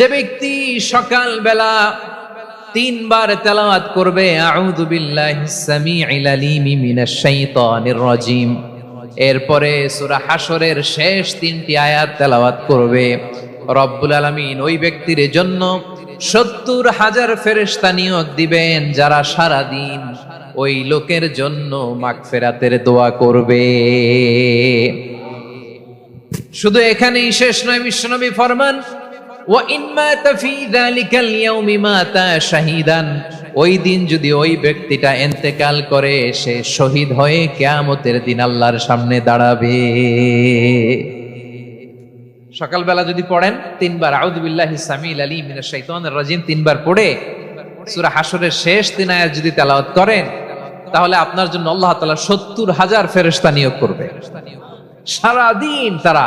যে ব্যক্তি সকাল বেলা তিনবার তেলাওয়াত করবে, আউযু বিল্লাহিস সামিউল আলিম মিনাশ শাইতানির রাজিম। এরপরে সূরা হাশরের শেষ তিনটি আয়াত তেলাওয়াত করবে। রব্বুল আলামিন ওই ব্যক্তির জন্য সত্তর হাজার ফেরেশতা নিয়োগ দিবেন, যারা সারা দিন ওই লোকের জন্য মাগফিরাতের দোয়া করবে। শুধু এখানেই শেষ নয় বিশ্বনবী ফরমান ওই দিন যদি ওই ব্যক্তিটা করে, সে শহীদ হয়ে দিন আল্লাহর সামনে দাঁড়াবে। সকালবেলা যদি পড়েন, তিনবার আউদুল্লাহ সামিল আলী তিনবার পড়ে, সুরা হাসরের শেষ তিন আয়াত যদি তেলাওয়াত করেন, তাহলে আপনার জন্য আল্লাহ তালা সত্তর হাজার ফেরস্তা নিয়োগ করবে। সারাদিন তারা